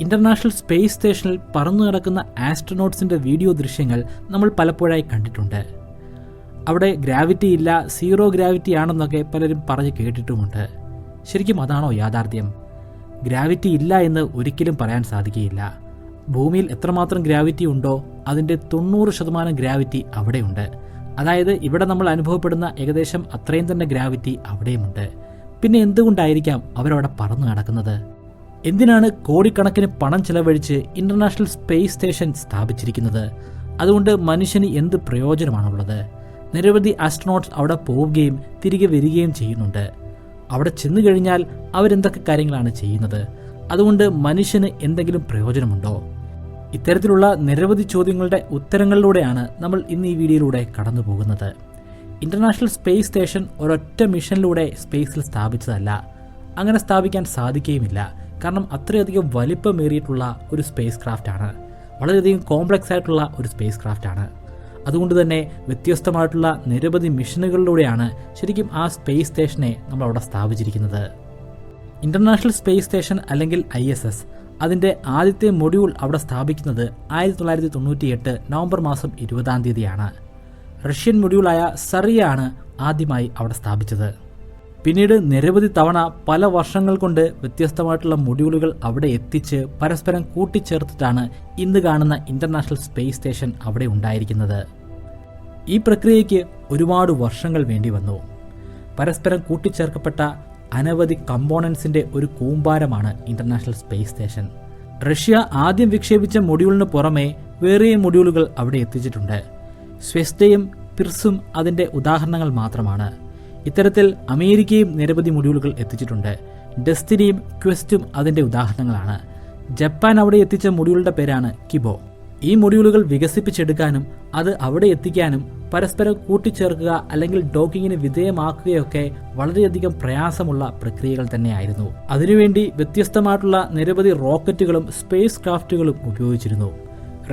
International space സ്റ്റേഷനിൽ പറന്നു നടക്കുന്ന ആസ്ട്രോനോട്ട്സിന്റെ വീഡിയോ ദൃശ്യങ്ങൾ നമ്മൾ പലപ്പോഴായി കണ്ടിട്ടുണ്ട്. അവിടെ ഗ്രാവിറ്റി ഇല്ല സീറോ ഗ്രാവിറ്റി ആണെന്നൊക്കെ പലരും പറഞ്ഞ് കേട്ടിട്ടുമുണ്ട്. ശരിക്കും അതാണോ യാഥാർത്ഥ്യം? ഗ്രാവിറ്റി ഇല്ല എന്ന് ഒരിക്കലും പറയാൻ സാധിക്കുകയില്ല. ഭൂമിയിൽ എത്രമാത്രം ഗ്രാവിറ്റി ഉണ്ടോ അതിന്റെ തൊണ്ണൂറ് ശതമാനം ഗ്രാവിറ്റി അവിടെയുണ്ട്. അതായത് ഇവിടെ നമ്മൾ അനുഭവപ്പെടുന്ന ഏകദേശം അത്രയും തന്നെ ഗ്രാവിറ്റി അവിടെയുമുണ്ട്. പിന്നെ എന്തുകൊണ്ടായിരിക്കാം അവരവിടെ പറന്നു നടക്കുന്നത്? എന്തിനാണ് കോടിക്കണക്കിന് പണം ചെലവഴിച്ച് ഇന്റർനാഷണൽ സ്പേസ് സ്റ്റേഷൻ സ്ഥാപിച്ചിരിക്കുന്നത്? അതുകൊണ്ട് മനുഷ്യന് എന്ത് പ്രയോജനമാണുള്ളത്? നിരവധി ആസ്ട്രോണോട്ട്സ് അവിടെ പോവുകയും തിരികെ വരികയും ചെയ്യുന്നുണ്ട്. അവിടെ ചെന്നു കഴിഞ്ഞാൽ അവരെന്തൊക്കെ കാര്യങ്ങളാണ് ചെയ്യുന്നത്? അതുകൊണ്ട് മനുഷ്യന് എന്തെങ്കിലും പ്രയോജനമുണ്ടോ? ഇത്തരത്തിലുള്ള നിരവധി ചോദ്യങ്ങളുടെ ഉത്തരങ്ങളിലൂടെയാണ് നമ്മൾ ഇന്ന് ഈ വീഡിയോയിലൂടെ കടന്നു പോകുന്നത് ഇന്റർനാഷണൽ സ്പേസ് സ്റ്റേഷൻ ഒരൊറ്റ മിഷനിലൂടെ സ്പേസിൽ സ്ഥാപിച്ചതല്ല. അങ്ങനെ സ്ഥാപിക്കാൻ സാധിക്കുകയുമില്ല. കാരണം അത്രയധികം വലിപ്പമേറിയിട്ടുള്ള ഒരു സ്പേസ് ക്രാഫ്റ്റാണ് വളരെയധികം കോംപ്ലക്സ് ആയിട്ടുള്ള ഒരു സ്പേസ് ആണ്. അതുകൊണ്ട് തന്നെ വ്യത്യസ്തമായിട്ടുള്ള നിരവധി മിഷനുകളിലൂടെയാണ് ശരിക്കും ആ സ്പേസ് സ്റ്റേഷനെ നമ്മൾ അവിടെ സ്ഥാപിച്ചിരിക്കുന്നത്. ഇന്റർനാഷണൽ സ്പേസ് സ്റ്റേഷൻ അല്ലെങ്കിൽ ഐ എസ് എസ് അതിന്റെ ആദ്യത്തെ മൊഡ്യൂൾ അവിടെ സ്ഥാപിക്കുന്നത് ആയിരത്തി തൊള്ളായിരത്തി തൊണ്ണൂറ്റിയെട്ട് നവംബർ മാസം ഇരുപതാം തീയതിയാണ്. റഷ്യൻ മൊഡ്യൂളായ സറിയാണ് ആദ്യമായി അവിടെ സ്ഥാപിച്ചത്. പിന്നീട് നിരവധി തവണ പല വർഷങ്ങൾ കൊണ്ട് വ്യത്യസ്തമായിട്ടുള്ള മൊഡ്യൂളുകൾ അവിടെ എത്തിച്ച് പരസ്പരം കൂട്ടിച്ചേർത്തിട്ടാണ് ഇന്ന് കാണുന്ന ഇന്റർനാഷണൽ സ്പേസ് സ്റ്റേഷൻ അവിടെ ഉണ്ടായിരിക്കുന്നത്. ഈ പ്രക്രിയയ്ക്ക് ഒരുപാട് വർഷങ്ങൾ വേണ്ടി വന്നു. പരസ്പരം കൂട്ടിച്ചേർക്കപ്പെട്ട അനവധി കമ്പോണൻസിന്റെ ഒരു കൂമ്പാരമാണ് ഇന്റർനാഷണൽ സ്പേസ് സ്റ്റേഷൻ റഷ്യ ആദ്യം വിക്ഷേപിച്ച മൊഡ്യൂളിന് പുറമെ വേറെയും മൊഡ്യൂളുകൾ അവിടെ എത്തിച്ചിട്ടുണ്ട്. സ്വെസ്റ്റയും പിർസും അതിന്റെ ഉദാഹരണങ്ങൾ മാത്രമാണ്. ഇത്തരത്തിൽ അമേരിക്കയും നിരവധി മൊഡ്യൂളുകൾ എത്തിച്ചിട്ടുണ്ട്. ഡെസ്റ്റിനിയും ക്വസ്റ്റും അതിന്റെ ഉദാഹരണങ്ങളാണ്. ജപ്പാൻ അവിടെ എത്തിച്ച മൊഡ്യൂളുടെ പേരാണ് കിബോ. ഈ മൊഡ്യൂളുകൾ വികസിപ്പിച്ചെടുക്കാനും അത് അവിടെ എത്തിക്കാനും പരസ്പരം കൂട്ടിച്ചേർക്കുക അല്ലെങ്കിൽ ഡോക്കിങ്ങിന് വിധേയമാക്കുകയൊക്കെ വളരെയധികം പ്രയാസമുള്ള പ്രക്രിയകൾ തന്നെയായിരുന്നു. അതിനുവേണ്ടി വ്യത്യസ്തമായിട്ടുള്ള നിരവധി റോക്കറ്റുകളും സ്പേസ് ക്രാഫ്റ്റുകളും ഉപയോഗിച്ചിരുന്നു.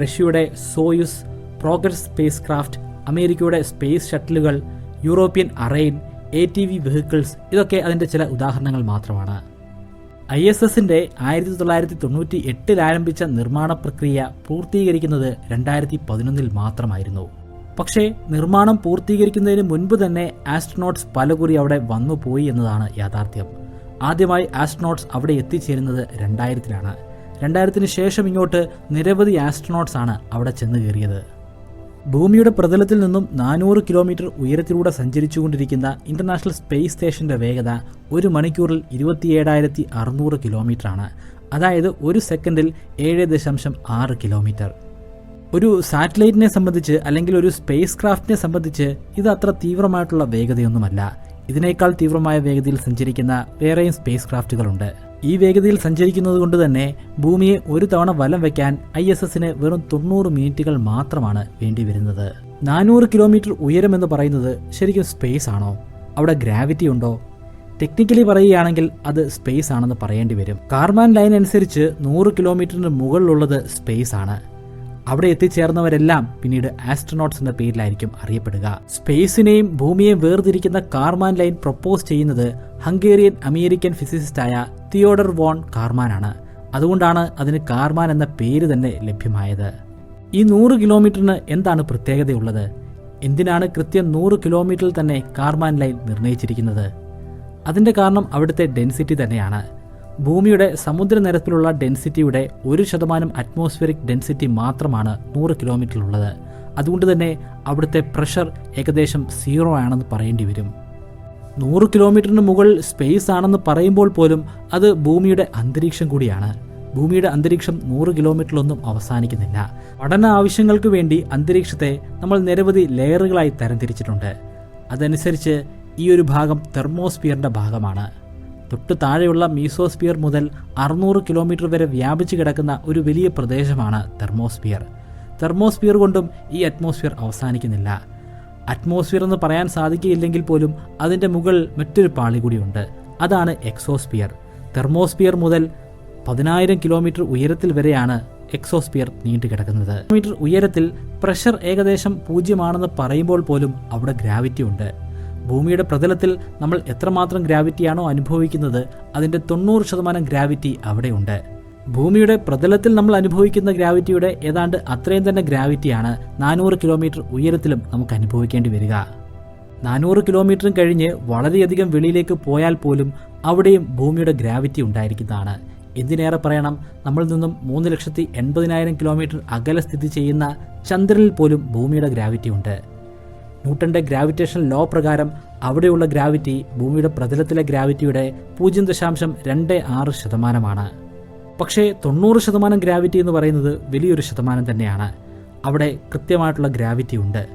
റഷ്യയുടെ സോയുസ് പ്രോഗ്രസ് സ്പേസ് ക്രാഫ്റ്റ് അമേരിക്കയുടെ space ഷട്ടിലുകൾ European Ariane A T V vehicles ഇതൊക്കെ അതിന്റെ ചില ഉദാഹരണങ്ങൾ മാത്രമാണ്. ഐ എസ് എസിന്റെ ആയിരത്തി തൊള്ളായിരത്തി തൊണ്ണൂറ്റി എട്ടിൽ ആരംഭിച്ച നിർമ്മാണ പ്രക്രിയ പൂർത്തീകരിക്കുന്നത് രണ്ടായിരത്തി പതിനൊന്നിൽ മാത്രമായിരുന്നു. പക്ഷേ നിർമ്മാണം പൂർത്തീകരിക്കുന്നതിന് മുൻപ് തന്നെ ആസ്ട്രോനോട്ട്സ് പലകുറി അവിടെ വന്നു പോയി എന്നതാണ് യാഥാർത്ഥ്യം. ആദ്യമായി ആസ്ട്രോനോട്ട്സ് അവിടെ എത്തിച്ചേരുന്നത് രണ്ടായിരത്തിലാണ്. രണ്ടായിരത്തിന് ശേഷം ഇങ്ങോട്ട് നിരവധി ആസ്ട്രോനോട്ട്സ് ആണ് അവിടെ ചെന്ന് കയറിയത്. ഭൂമിയുടെ പ്രതലത്തിൽ നിന്നും നാനൂറ് കിലോമീറ്റർ ഉയരത്തിലൂടെ സഞ്ചരിച്ചുകൊണ്ടിരിക്കുന്ന ഇന്റർനാഷണൽ സ്പേസ് സ്റ്റേഷന്റെ വേഗത ഒരു മണിക്കൂറിൽ ഇരുപത്തിയേഴായിരത്തി അറുന്നൂറ് കിലോമീറ്ററാണ്. അതായത് ഒരു സെക്കൻഡിൽ ഏഴ് ദശാംശം ആറ് കിലോമീറ്റർ. ഒരു സാറ്റലൈറ്റിനെ സംബന്ധിച്ച് അല്ലെങ്കിൽ ഒരു സ്പേസ് ക്രാഫ്റ്റിനെ സംബന്ധിച്ച് ഇത് അത്ര തീവ്രമായിട്ടുള്ള വേഗതയൊന്നുമല്ല. ഇതിനേക്കാൾ തീവ്രമായ വേഗതയിൽ സഞ്ചരിക്കുന്ന വേറെയും സ്പേസ് ക്രാഫ്റ്റുകളുണ്ട്. ഈ വേഗതയിൽ സഞ്ചരിക്കുന്നത് കൊണ്ട് തന്നെ ഭൂമിയെ ഒരു തവണ വലം വയ്ക്കാൻ ഐ എസ് എസിന് വെറും തൊണ്ണൂറ് മിനിറ്റുകൾ മാത്രമാണ് വേണ്ടിവരുന്നത് നാനൂറ് കിലോമീറ്റർ ഉയരമെന്ന് പറയുന്നത് ശരിക്കും സ്പേസ് ആണോ? അവിടെ ഗ്രാവിറ്റി ഉണ്ടോ? ടെക്നിക്കലി പറയുകയാണെങ്കിൽ അത് സ്പേസ് ആണെന്ന് പറയേണ്ടി വരും. കാർമാൻ ലൈൻ അനുസരിച്ച് നൂറ് കിലോമീറ്ററിന് മുകളിലുള്ളത് സ്പേസ് ആണ്. അവിടെ എത്തിച്ചേർന്നവരെല്ലാം പിന്നീട് ആസ്ട്രോനോട്ട്സ് എന്ന പേരിലായിരിക്കും അറിയപ്പെടുക. സ്പേസിനെയും ഭൂമിയെയും വേർതിരിക്കുന്ന കാർമാൻ ലൈൻ പ്രൊപ്പോസ് ചെയ്യുന്നത് ഹംഗേറിയൻ അമേരിക്കൻ ഫിസിസിസ്റ്റായ തിയോഡർ വോൺ കാർമാനാണ്. അതുകൊണ്ടാണ് അതിന് കാർമാൻ എന്ന പേര് തന്നെ ലഭ്യമായത്. ഈ നൂറ് കിലോമീറ്ററിന് എന്താണ് പ്രത്യേകതയുള്ളത്? എന്തിനാണ് കൃത്യം നൂറ് കിലോമീറ്ററിൽ തന്നെ കാർമാൻ ലൈൻ നിർണയിച്ചിരിക്കുന്നത്? അതിന്റെ കാരണം അവിടുത്തെ ഡെൻസിറ്റി തന്നെയാണ്. ഭൂമിയുടെ സമുദ്രനിരപ്പിലുള്ള ഡെൻസിറ്റിയുടെ ഒരു ശതമാനം അറ്റ്മോസ്ഫിയറിക് ഡെൻസിറ്റി മാത്രമാണ് നൂറ് കിലോമീറ്ററിലുള്ളത്. അതുകൊണ്ട് തന്നെ അവിടുത്തെ പ്രഷർ ഏകദേശം സീറോ ആണെന്ന് പറയേണ്ടി വരും. നൂറ് കിലോമീറ്ററിന് മുകളിൽ സ്പേസ് ആണെന്ന് പറയുമ്പോൾ പോലും അത് ഭൂമിയുടെ അന്തരീക്ഷം കൂടിയാണ്. ഭൂമിയുടെ അന്തരീക്ഷം നൂറ് കിലോമീറ്ററിലൊന്നും അവസാനിക്കുന്നില്ല. പഠന ആവശ്യങ്ങൾക്ക് വേണ്ടി അന്തരീക്ഷത്തെ നമ്മൾ നിരവധി ലെയറുകളായി തരംതിരിച്ചിട്ടുണ്ട്. അതനുസരിച്ച് ഈ ഒരു ഭാഗം തെർമോസ്ഫിയറിന്റെ ഭാഗമാണ്. തൊട്ട് താഴെയുള്ള മീസോസ്ഫിയർ മുതൽ അറുന്നൂറ് കിലോമീറ്റർ വരെ വ്യാപിച്ചു കിടക്കുന്ന ഒരു വലിയ പ്രദേശമാണ് തെർമോസ്ഫിയർ തെർമോസ്ഫിയർ കൊണ്ടും ഈ അറ്റ്മോസ്ഫിയർ അവസാനിക്കുന്നില്ല. അറ്റ്മോസ്ഫിയർ എന്ന് പറയാൻ സാധിക്കുകയില്ലെങ്കിൽ പോലും അതിന്റെ മുകൾ മറ്റൊരു പാളി കൂടിയുണ്ട്. അതാണ് എക്സോസ്ഫിയർ തെർമോസ്ഫിയർ മുതൽ പതിനായിരം കിലോമീറ്റർ ഉയരത്തിൽ വരെയാണ് എക്സോസ്ഫിയർ നീണ്ടു കിടക്കുന്നത്. മീറ്റർ ഉയരത്തിൽ പ്രഷർ ഏകദേശം പൂജ്യമാണെന്ന് പറയുമ്പോൾ പോലും അവിടെ ഗ്രാവിറ്റി ഉണ്ട്. ഭൂമിയുടെ പ്രതലത്തിൽ നമ്മൾ എത്രമാത്രം ഗ്രാവിറ്റിയാണോ അനുഭവിക്കുന്നത് അതിന്റെ തൊണ്ണൂറ് ശതമാനം ഗ്രാവിറ്റി അവിടെയുണ്ട്. ഭൂമിയുടെ പ്രതലത്തിൽ നമ്മൾ അനുഭവിക്കുന്ന ഗ്രാവിറ്റിയുടെ ഏതാണ്ട് അത്രയും തന്നെ ഗ്രാവിറ്റിയാണ് നാനൂറ് കിലോമീറ്റർ ഉയരത്തിലും നമുക്ക് അനുഭവിക്കേണ്ടി വരിക. നാനൂറ് കിലോമീറ്ററും കഴിഞ്ഞ് വളരെയധികം വെളിയിലേക്ക് പോയാൽ പോലും അവിടെയും ഭൂമിയുടെ ഗ്രാവിറ്റി ഉണ്ടായിരിക്കുന്നതാണ്. എന്തിനേറെ പറയണം നമ്മളിൽ നിന്നും മൂന്ന് ലക്ഷത്തി എൺപതിനായിരം കിലോമീറ്റർ അകലെ സ്ഥിതി ചെയ്യുന്ന ചന്ദ്രനിൽ പോലും ഭൂമിയുടെ ഗ്രാവിറ്റി ഉണ്ട്. ന്യൂട്ടന്റെ ഗ്രാവിറ്റേഷൻ ലോ പ്രകാരം അവിടെയുള്ള ഗ്രാവിറ്റി ഭൂമിയുടെ പ്രതലത്തിലെ ഗ്രാവിറ്റിയുടെ പൂജ്യം ദശാംശം രണ്ട് ആറ് ശതമാനമാണ്. പക്ഷേ തൊണ്ണൂറ് ശതമാനം ഗ്രാവിറ്റി എന്ന് പറയുന്നത് വലിയൊരു ശതമാനം തന്നെയാണ്. അവിടെ കൃത്യമായിട്ടുള്ള ഗ്രാവിറ്റി ഉണ്ട്.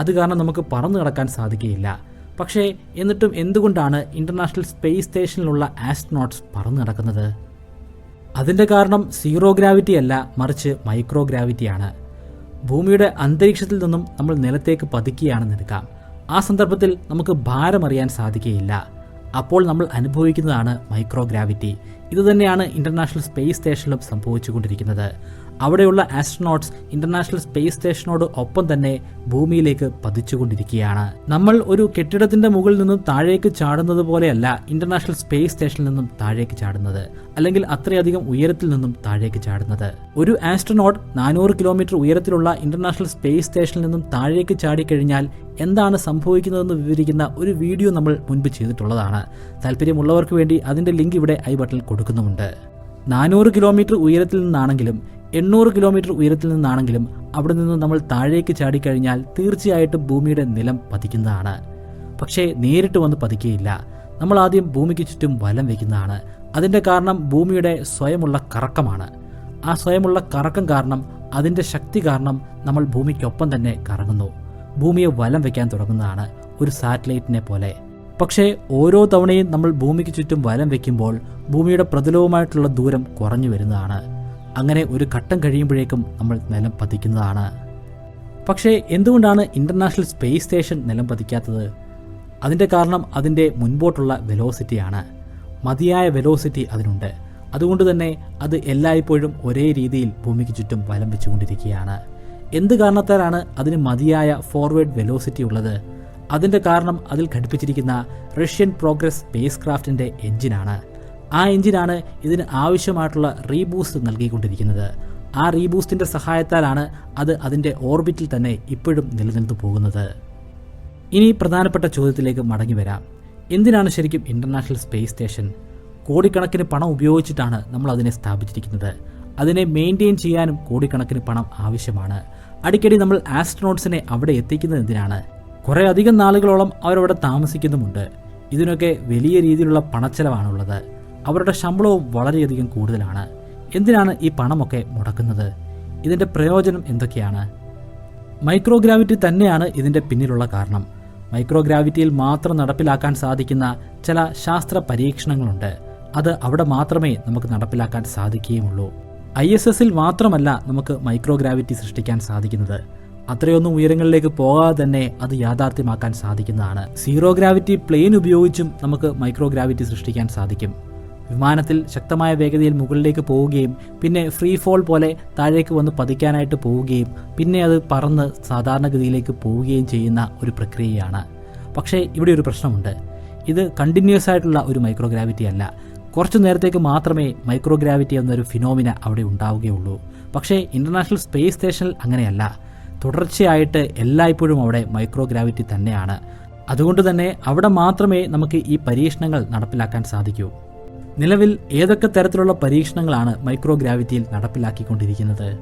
അത് കാരണം നമുക്ക് പറന്നു കിടക്കാൻ സാധിക്കുകയില്ല. പക്ഷേ എന്നിട്ടും എന്തുകൊണ്ടാണ് ഇന്റർനാഷണൽ സ്പേസ് സ്റ്റേഷനിലുള്ള ആസ്ട്രോനോട്ട്സ് പറന്നു നടക്കുന്നത്? അതിന്റെ കാരണം സീറോ ഗ്രാവിറ്റി അല്ല മറിച്ച് മൈക്രോ ഗ്രാവിറ്റിയാണ്. ഭൂമിയുടെ അന്തരീക്ഷത്തിൽ നിന്നും നമ്മൾ നിലത്തേക്ക് പതിക്കുകയാണെന്ന് എടുക്കാം. ആ സന്ദർഭത്തിൽ നമുക്ക് ഭാരം അറിയാൻ സാധിക്കുകയില്ല. അപ്പോൾ നമ്മൾ അനുഭവിക്കുന്നതാണ് മൈക്രോ ഗ്രാവിറ്റി ഇതുതന്നെയാണ് ഇന്റർനാഷണൽ സ്പേസ് സ്റ്റേഷനിലും സംഭവിച്ചുകൊണ്ടിരിക്കുന്നത്. അവിടെയുള്ള ആസ്ട്രോനോട്ട്സ് ഇന്റർനാഷണൽ സ്പേസ് സ്റ്റേഷനോട് ഒപ്പം തന്നെ ഭൂമിയിലേക്ക് പതിച്ചുകൊണ്ടിരിക്കുകയാണ്. നമ്മൾ ഒരു കെട്ടിടത്തിന്റെ മുകളിൽ നിന്നും താഴേക്ക് ചാടുന്നത് പോലെയല്ല ഇന്റർനാഷണൽ സ്പേസ് സ്റ്റേഷനിൽ നിന്നും താഴേക്ക് ചാടുന്നത് അല്ലെങ്കിൽ അത്രയധികം ഉയരത്തിൽ നിന്നും താഴേക്ക് ചാടുന്നത്. ഒരു ആസ്ട്രോനോട്ട് നാനൂറ് കിലോമീറ്റർ ഉയരത്തിലുള്ള ഇന്റർനാഷണൽ സ്പേസ് സ്റ്റേഷനിൽ നിന്നും താഴേക്ക് ചാടിക്കഴിഞ്ഞാൽ എന്താണ് സംഭവിക്കുന്നതെന്ന് വിവരിക്കുന്ന ഒരു വീഡിയോ നമ്മൾ മുൻപ് ചെയ്തിട്ടുള്ളതാണ്. താല്പര്യമുള്ളവർക്ക് വേണ്ടി അതിന്റെ ലിങ്ക് ഇവിടെ ഐ ബട്ടണിൽ കൊടുക്കുന്നുമുണ്ട്. നാനൂറ് കിലോമീറ്റർ ഉയരത്തിൽ നിന്നാണെങ്കിലും എണ്ണൂറ് കിലോമീറ്റർ ഉയരത്തിൽ നിന്നാണെങ്കിലും അവിടെ നിന്ന് നമ്മൾ താഴേക്ക് ചാടിക്കഴിഞ്ഞാൽ തീർച്ചയായിട്ടും ഭൂമിയുടെ നിലം പതിക്കുന്നതാണ്. പക്ഷേ നേരിട്ട് വന്ന് പതിക്കുകയില്ല നമ്മൾ ആദ്യം ഭൂമിക്ക് ചുറ്റും വലം വയ്ക്കുന്നതാണ് അതിന്റെ കാരണം ഭൂമിയുടെ സ്വയമുള്ള കറക്കമാണ്. ആ സ്വയമുള്ള കറക്കം കാരണം അതിന്റെ ശക്തി കാരണം നമ്മൾ ഭൂമിക്കൊപ്പം തന്നെ കറങ്ങുന്നു. ഭൂമിയെ വലം വയ്ക്കാൻ തുടങ്ങുന്നതാണ് ഒരു സാറ്റലൈറ്റിനെ പോലെ. പക്ഷേ ഓരോ തവണയും നമ്മൾ ഭൂമിക്ക് ചുറ്റും വലം വയ്ക്കുമ്പോൾ ഭൂമിയുടെ പ്രതിലവുമായിട്ടുള്ള ദൂരം കുറഞ്ഞു വരുന്നതാണ്. അങ്ങനെ ഒരു ഘട്ടം കഴിയുമ്പോഴേക്കും നമ്മൾ നിലം പതിക്കുന്നതാണ് പക്ഷേ എന്തുകൊണ്ടാണ് ഇന്റർനാഷണൽ സ്പേസ് സ്റ്റേഷൻ നിലം പതിക്കാത്തത് അതിന്റെ കാരണം അതിന്റെ മുൻപോട്ടുള്ള വെലോസിറ്റിയാണ്. മതിയായ വെലോസിറ്റി അതിനുണ്ട്. അതുകൊണ്ട് തന്നെ അത് എല്ലായ്പ്പോഴും ഒരേ രീതിയിൽ ഭൂമിക്ക് ചുറ്റും വലം വെച്ചുകൊണ്ടിരിക്കുകയാണ്. എന്ത് കാരണത്താലാണ് അതിന് മതിയായ ഫോർവേഡ് വെലോസിറ്റി ഉള്ളത്? അതിന്റെ കാരണം അതിൽ ഘടിപ്പിച്ചിരിക്കുന്ന റഷ്യൻ പ്രോഗ്രസ് സ്പേസ് ക്രാഫ്റ്റിന്റെ എഞ്ചിനാണ്. ആ എഞ്ചിനാണ് ഇതിന് ആവശ്യമായിട്ടുള്ള റീബൂസ്റ്റ് നൽകിക്കൊണ്ടിരിക്കുന്നത്. ആ റീബൂസ്റ്റിന്റെ സഹായത്താലാണ് അത് അതിന്റെ ഓർബിറ്റിൽ തന്നെ ഇപ്പോഴും നിലനിൽന്നു പോകുന്നത്. ഇനി പ്രധാനപ്പെട്ട ചോദ്യത്തിലേക്ക് മടങ്ങി വരാം. എന്തിനാണ് ശരിക്കും ഇന്റർനാഷണൽ സ്പേസ് സ്റ്റേഷൻ? കോടിക്കണക്കിന് പണം ഉപയോഗിച്ചിട്ടാണ് നമ്മൾ അതിനെ സ്ഥാപിച്ചിരിക്കുന്നത്. അതിനെ മെയിന്റെയിൻ ചെയ്യാനും കോടിക്കണക്കിന് പണം ആവശ്യമാണ്. അടിക്കടി നമ്മൾ ആസ്ട്രോണോട്ട്സിനെ അവിടെ എത്തിക്കുന്നത് എന്തിനാണ്? കുറേ അധികം നാളുകളോളം അവരവിടെ താമസിക്കുന്നുമുണ്ട്. ഇതിനൊക്കെ വലിയ രീതിയിലുള്ള പണച്ചെലവാണുള്ളത്. അവരുടെ ശമ്പളവും വളരെയധികം കൂടുതലാണ്. എന്തിനാണ് ഈ പണമൊക്കെ മുടക്കുന്നത്? ഇതിന്റെ പ്രയോജനം എന്തൊക്കെയാണ്? മൈക്രോഗ്രാവിറ്റി തന്നെയാണ് ഇതിന്റെ പിന്നിലുള്ള കാരണം. മൈക്രോഗ്രാവിറ്റിയിൽ മാത്രം നടപ്പിലാക്കാൻ സാധിക്കുന്ന ചില ശാസ്ത്ര പരീക്ഷണങ്ങളുണ്ട്. അത് അവിടെ മാത്രമേ നമുക്ക് നടപ്പിലാക്കാൻ സാധിക്കുകയുമുള്ളൂ ഐ എസ് എസിൽ മാത്രമല്ല നമുക്ക് മൈക്രോഗ്രാവിറ്റി സൃഷ്ടിക്കാൻ സാധിക്കുന്നത്. അത്രയൊന്നും ഉയരങ്ങളിലേക്ക് പോകാതെ തന്നെ അത് യാഥാർത്ഥ്യമാക്കാൻ സാധിക്കുന്നതാണ്. സീറോ ഗ്രാവിറ്റി പ്ലെയിൻ ഉപയോഗിച്ചും നമുക്ക് മൈക്രോഗ്രാവിറ്റി സൃഷ്ടിക്കാൻ സാധിക്കും. വിമാനത്തിൽ ശക്തമായ വേഗതയിൽ മുകളിലേക്ക് പോവുകയും പിന്നെ ഫ്രീ ഫോൾ പോലെ താഴേക്ക് വന്ന് പതിക്കാനായിട്ട് പോവുകയും പിന്നെ അത് പറന്ന് സാധാരണഗതിയിലേക്ക് പോവുകയും ചെയ്യുന്ന ഒരു പ്രക്രിയയാണ്. പക്ഷേ ഇവിടെ ഒരു പ്രശ്നമുണ്ട്. ഇത് കണ്ടിന്യൂസ് ആയിട്ടുള്ള ഒരു മൈക്രോഗ്രാവിറ്റി അല്ല. കുറച്ചു നേരത്തേക്ക് മാത്രമേ മൈക്രോഗ്രാവിറ്റി എന്നൊരു ഫിനോമിന അവിടെ ഉണ്ടാവുകയുള്ളൂ. പക്ഷേ ഇന്റർനാഷണൽ സ്പേസ് സ്റ്റേഷനിൽ അങ്ങനെയല്ല. തുടർച്ചയായിട്ട് എല്ലായ്പ്പോഴും അവിടെ മൈക്രോഗ്രാവിറ്റി തന്നെയാണ്. അതുകൊണ്ട് തന്നെ അവിടെ മാത്രമേ നമുക്ക് ഈ പരീക്ഷണങ്ങൾ നടപ്പിലാക്കാൻ സാധിക്കൂ. നിലവിൽ ഏതൊക്കെ തരത്തിലുള്ള പരീക്ഷണങ്ങളാണ് മൈക്രോഗ്രാവിറ്റിയിൽ നടപ്പിലാക്കിക്കൊണ്ടിരിക്കുന്നത്?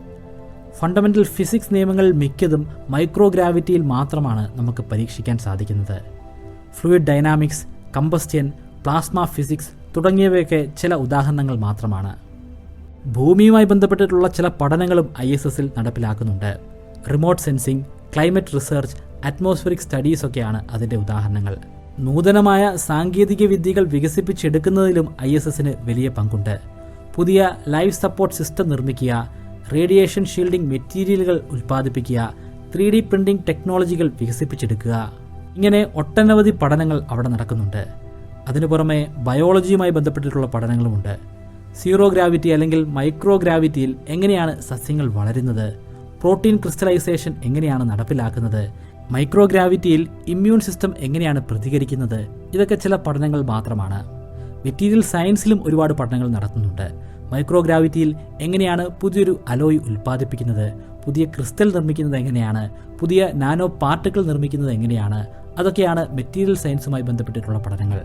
ഫണ്ടമെന്റൽ ഫിസിക്സ് നിയമങ്ങൾ മിക്കതും മൈക്രോഗ്രാവിറ്റിയിൽ മാത്രമാണ് നമുക്ക് പരീക്ഷിക്കാൻ സാധിക്കുന്നത്. Fluid dynamics combustion plasma physics തുടങ്ങിയവയൊക്കെ ചില ഉദാഹരണങ്ങൾ മാത്രമാണ്. ഭൂമിയുമായി ബന്ധപ്പെട്ടിട്ടുള്ള ചില പഠനങ്ങളും ഐ എസ് എസിൽ നടപ്പിലാക്കുന്നുണ്ട്. Remote sensing climate research atmospheric studies ഒക്കെയാണ് അതിന്റെ ഉദാഹരണങ്ങൾ. നൂതനമായ സാങ്കേതിക വിദ്യകൾ വികസിപ്പിച്ചെടുക്കുന്നതിലും ഐ എസ് എസിന് വലിയ പങ്കുണ്ട്. പുതിയ ലൈഫ് സപ്പോർട്ട് സിസ്റ്റം നിർമ്മിക്കുക റേഡിയേഷൻ ഷീൽഡിംഗ് മെറ്റീരിയലുകൾ ഉൽപ്പാദിപ്പിക്കുക ത്രീ ഡി പ്രിന്റിംഗ് ടെക്നോളജികൾ വികസിപ്പിച്ചെടുക്കുക. ഇങ്ങനെ ഒട്ടനവധി പഠനങ്ങൾ അവിടെ നടക്കുന്നുണ്ട്. അതിനു പുറമെ ബയോളജിയുമായി ബന്ധപ്പെട്ടിട്ടുള്ള പഠനങ്ങളുമുണ്ട് സീറോ ഗ്രാവിറ്റി അല്ലെങ്കിൽ മൈക്രോ ഗ്രാവിറ്റിയിൽ എങ്ങനെയാണ് സസ്യങ്ങൾ വളരുന്നത്? പ്രോട്ടീൻ ക്രിസ്റ്റലൈസേഷൻ എങ്ങനെയാണ് നടപ്പിലാക്കുന്നത്? മൈക്രോ ഗ്രാവിറ്റിയിൽ ഇമ്മ്യൂൺ സിസ്റ്റം എങ്ങനെയാണ് പ്രതികരിക്കുന്നത്? ഇതൊക്കെ ചില പഠനങ്ങൾ മാത്രമാണ്. മെറ്റീരിയൽ സയൻസിലും ഒരുപാട് പഠനങ്ങൾ നടത്തുന്നുണ്ട്. മൈക്രോഗ്രാവിറ്റിയിൽ എങ്ങനെയാണ് പുതിയൊരു അലോയ് ഉൽപ്പാദിപ്പിക്കുന്നത്? പുതിയ ക്രിസ്റ്റൽ നിർമ്മിക്കുന്നത് എങ്ങനെയാണ്? പുതിയ നാനോ പാർട്ടിക്കിൾ നിർമ്മിക്കുന്നത് എങ്ങനെയാണ്? അതൊക്കെയാണ് മെറ്റീരിയൽ സയൻസുമായി ബന്ധപ്പെട്ടിട്ടുള്ള പഠനങ്ങൾ.